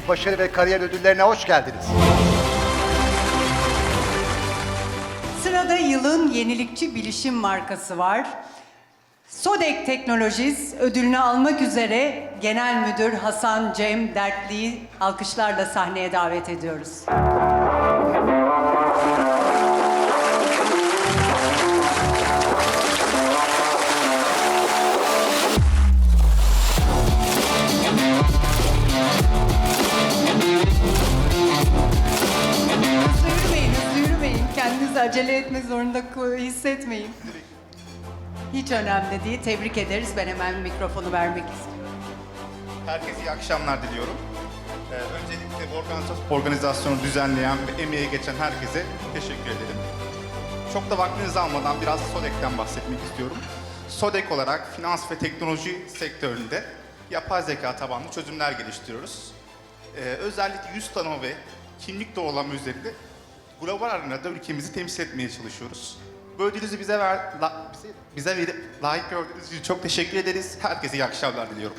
büyük başarı ve kariyer ödüllerine hoş geldiniz. Sırada yılın yenilikçi bilişim markası var. Sodek Technologies ödülünü almak üzere Genel Müdür Hasan Cem Dertli'yi alkışlarla sahneye davet ediyoruz. Acele etme zorunda hissetmeyin. Hiç önemli değil. Tebrik ederiz. Ben hemen mikrofonu vermek istiyorum. Herkese iyi akşamlar diliyorum. Ee, öncelikle organizasyon- organizasyonu düzenleyen ve emeğe geçen herkese teşekkür ederim. Çok da vaktinizi almadan biraz SODEK'ten bahsetmek istiyorum. SODEK olarak finans ve teknoloji sektöründe yapay zeka tabanlı çözümler geliştiriyoruz. Ee, özellikle yüz tanıma ve kimlik doğrulama üzerinde global arenada ülkemizi temsil etmeye çalışıyoruz. Bu ödülünüzü bize, ver, la- bize, bize verip layık gördüğünüz için çok teşekkür ederiz. Herkese iyi akşamlar diliyorum.